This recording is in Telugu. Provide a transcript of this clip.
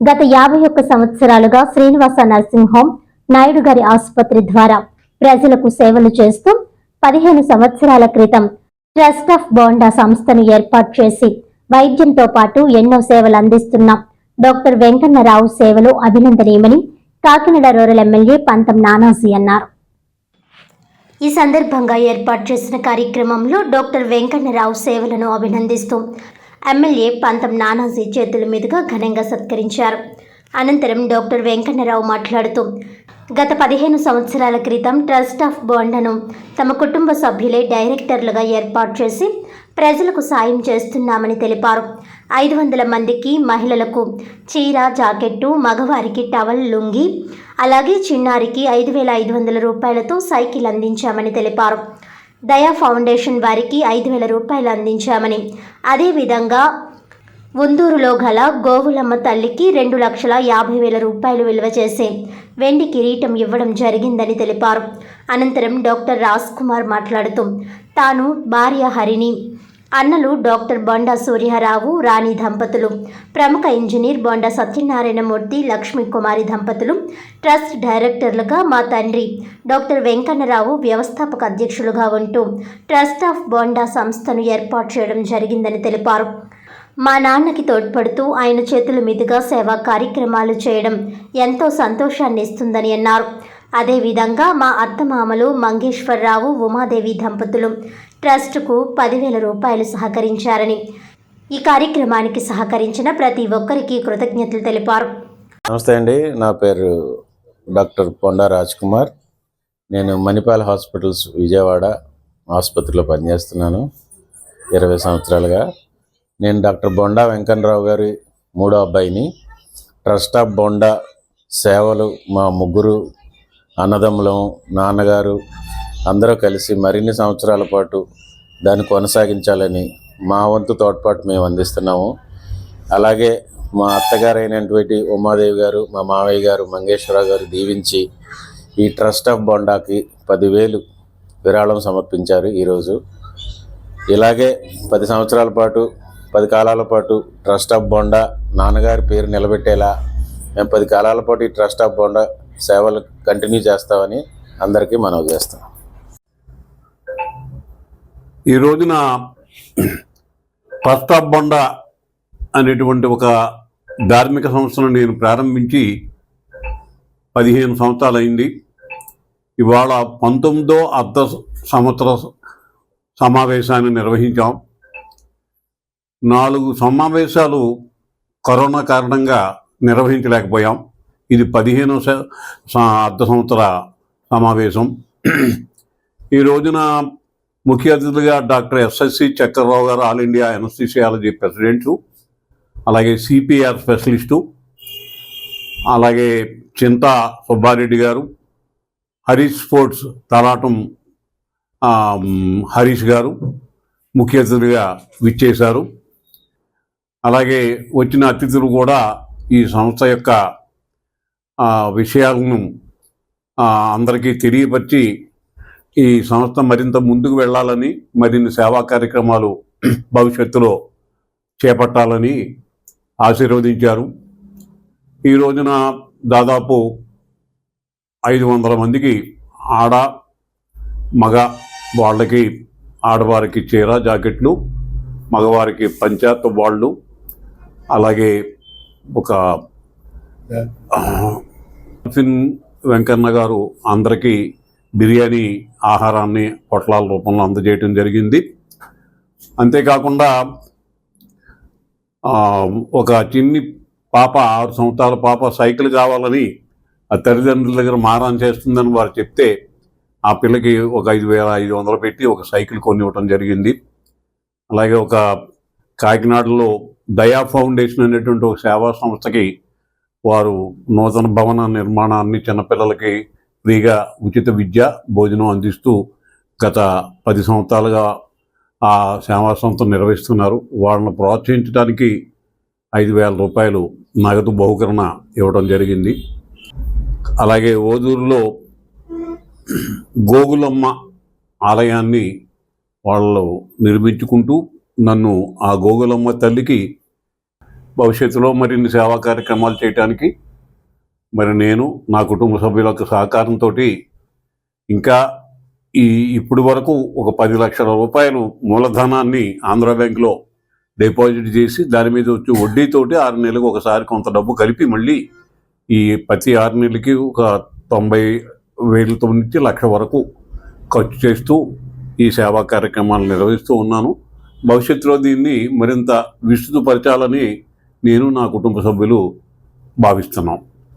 గత యాభై ఒక్క సంవత్సరాలుగా శ్రీనివాస నర్సింగ్ హోమ్ నాయుడు గారి ఆసుపత్రి ద్వారా ప్రజలకు సేవలు చేస్తూ పదిహేను సంవత్సరాల క్రితం ట్రస్ట్ ఆఫ్ బోండా సంస్థను ఏర్పాటు చేసి వైద్యంతో పాటు ఎన్నో సేవలు అందిస్తున్న డాక్టర్ వెంకన్నరావు సేవలు అభినందనీయమని కాకినాడ రూరల్ ఎమ్మెల్యే పంతం నానాజీ అన్నారు. ఈ సందర్భంగా ఏర్పాటు చేసిన కార్యక్రమంలో డాక్టర్ వెంకన్నరావు సేవలను అభినందిస్తూ ఎమ్మెల్యే పంతం నానాజీ చేతుల మీదుగా ఘనంగా సత్కరించారు. అనంతరం డాక్టర్ వెంకన్నరావు మాట్లాడుతూ గత పదిహేను సంవత్సరాల క్రితం ట్రస్ట్ ఆఫ్ బోండను తమ కుటుంబ సభ్యులే డైరెక్టర్లుగా ఏర్పాటు చేసి ప్రజలకు సాయం చేస్తున్నామని తెలిపారు. ఐదు వందల మందికి మహిళలకు చీర జాకెట్టు మగవారికి టవల్ లుంగి అలాగే చిన్నారికి ఐదు వేల ఐదు వందల రూపాయలతో సైకిల్ అందించామని తెలిపారు. దయా ఫౌండేషన్ వారికి ఐదు వేల రూపాయలు అందించామని. అదేవిధంగా ఉందూరులో గల గోవులమ్మ తల్లికి రెండు లక్షల యాభై వేల రూపాయలు విలువ చేసే వెండి కిరీటం ఇవ్వడం జరిగిందని తెలిపారు. అనంతరం డాక్టర్ రాజ్ కుమార్ మాట్లాడుతూ తాను భార్య హరిని అన్నలు డాక్టర్ బొండా సూర్యారావు రాణి దంపతులు. ప్రముఖ ఇంజనీర్ బొండా సత్యనారాయణమూర్తి లక్ష్మీ కుమారి దంపతులు ట్రస్ట్ డైరెక్టర్లుగా మా తండ్రి డాక్టర్ వెంకన్నరావు వ్యవస్థాపక అధ్యక్షులుగా ఉంటూ ట్రస్ట్ ఆఫ్ బొండా సంస్థను ఏర్పాటు చేయడం జరిగిందని తెలిపారు. మా నాన్నకి తోడ్పడుతూ ఆయన చేతుల మీదుగా సేవా కార్యక్రమాలు చేయడం ఎంతో సంతోషాన్ని ఇస్తుందని అన్నారు. అదేవిధంగా మా అత్తమామలు మంగేశ్వరరావు ఉమాదేవి దంపతులు ట్రస్టుకు పదివేల రూపాయలు సహకరించారని ఈ కార్యక్రమానికి సహకరించిన ప్రతి ఒక్కరికి కృతజ్ఞతలు తెలిపారు. నమస్తే అండి. నా పేరు డాక్టర్ పొండా రాజ్ కుమార్ నేను మణిపాల్ హాస్పిటల్స్ విజయవాడ ఆసుపత్రిలో పనిచేస్తున్నాను ఇరవై సంవత్సరాలుగా. నేను డాక్టర్ బొండా వెంకన్నరావు గారి మూడో అబ్బాయిని. ట్రస్ట్ ఆఫ్ బొండా సేవలు మా ముగ్గురు అన్నదమ్ములం నాన్నగారు అందరూ కలిసి మరిన్ని సంవత్సరాల పాటు దాన్ని కొనసాగించాలని మా వంతు తోడ్పాటు మేము అందిస్తున్నాము. అలాగే మా అత్తగారైనటువంటి ఉమాదేవి గారు మా మావయ్య గారు మంగేశ్వరరావు గారు దీవించి ఈ ట్రస్ట్ ఆఫ్ బొండాకి పదివేలు విరాళం సమర్పించారు ఈరోజు. ఇలాగే పది సంవత్సరాల పాటు పది కాలాల పాటు ట్రస్ట్ ఆఫ్ బొండా నాన్నగారి పేరు నిలబెట్టేలా మేము పది కాలాల పాటు ఈ ట్రస్ట్ ఆఫ్ బొండా సేవలు కంటిన్యూ చేస్తామని అందరికీ మనవి చేస్తాం. ఈ రోజున ట్రస్ట్ బొండ అనేటువంటి ఒక ధార్మిక సంస్థను నేను ప్రారంభించి పదిహేను సంవత్సరాలు అయింది ఇవాళ పంతొమ్మిదో అర్ధ సంవత్సర సమావేశాన్ని నిర్వహించాం. నాలుగు సమావేశాలు కరోనా కారణంగా నిర్వహించలేకపోయాం. ఇది పదిహేను అర్ధ సంవత్సర సమావేశం. ఈ రోజున ముఖ్య అతిథులుగా doctor S S C Chakrarao garu all India anaesthesiology president అలాగే సిపిఆర్ స్పెషలిస్టు అలాగే చింతా సుబ్బారెడ్డి గారు హరీష్ స్పోర్ట్స్ తలాటం హరీష్ గారు ముఖ్య అతిథులుగా విచ్చేశారు. అలాగే వచ్చిన అతిథులు కూడా ఈ సంస్థ యొక్క విషయాలను అందరికీ తెలియపరిచి ఈ సంస్థ మరింత ముందుకు వెళ్ళాలని మరిన్ని సేవా కార్యక్రమాలు భవిష్యత్తులో చేపట్టాలని ఆశీర్వదించారు. ఈ రోజున దాదాపు ఐదు వందల మందికి ఆడ మగ వాళ్ళకి ఆడవారికి చీర జాకెట్లు మగవారికి పంచాయత్ వాళ్ళు అలాగే ఒక ఫిన్ వెంకన్న గారు అందరికీ బిర్యానీ ఆహారాన్ని పొట్లాల రూపంలో అందజేయటం జరిగింది. అంతేకాకుండా ఒక చిన్ని పాప ఆరు సంవత్సరాల పాప సైకిల్ కావాలని ఆ తల్లిదండ్రుల దగ్గర మారాన్ చేస్తుందని వారు చెప్తే ఆ పిల్లకి ఒక ఐదు వేల ఐదు వందలు పెట్టి ఒక సైకిల్ కొని ఇవ్వటం జరిగింది. అలాగే ఒక కాకినాడలో దయా ఫౌండేషన్ అనేటువంటి ఒక సేవా సంస్థకి వారు నూతన భవన నిర్మాణాన్ని చిన్నపిల్లలకి ఫ్రీగా ఉచిత విద్య భోజనం అందిస్తూ గత పది సంవత్సరాలుగా ఆ సేవా సంస్థ నిర్వహిస్తున్నారు. వాళ్ళని ప్రోత్సహించడానికి ఐదు వేల రూపాయలు నగదు బహుకరణ ఇవ్వడం జరిగింది. అలాగే ఓదూరులో గోగులమ్మ ఆలయాన్ని వాళ్ళు నిర్మించుకుంటూ నన్ను ఆ గోగులమ్మ తల్లికి భవిష్యత్తులో మరిన్ని సేవా కార్యక్రమాలు చేయడానికి మరి నేను నా కుటుంబ సభ్యుల యొక్క సహకారంతో ఇంకా ఈ ఇప్పటి వరకు ఒక పది లక్షల రూపాయలు మూలధనాన్ని ఆంధ్ర బ్యాంక్లో డిపాజిట్ చేసి దాని మీద వచ్చి వడ్డీతోటి ఆరు నెలలకు ఒకసారి కొంత డబ్బు కలిపి మళ్ళీ ఈ ప్రతి ఆరు నెలలకి ఒక తొంభై వేలతో నుంచి లక్ష వరకు ఖర్చు చేస్తూ ఈ సేవా కార్యక్రమాలు నిర్వహిస్తూ ఉన్నాను. భవిష్యత్తులో దీన్ని మరింత విస్తృతపరచాలని నేను నా కుటుంబ సభ్యులు భావిస్తున్నాం.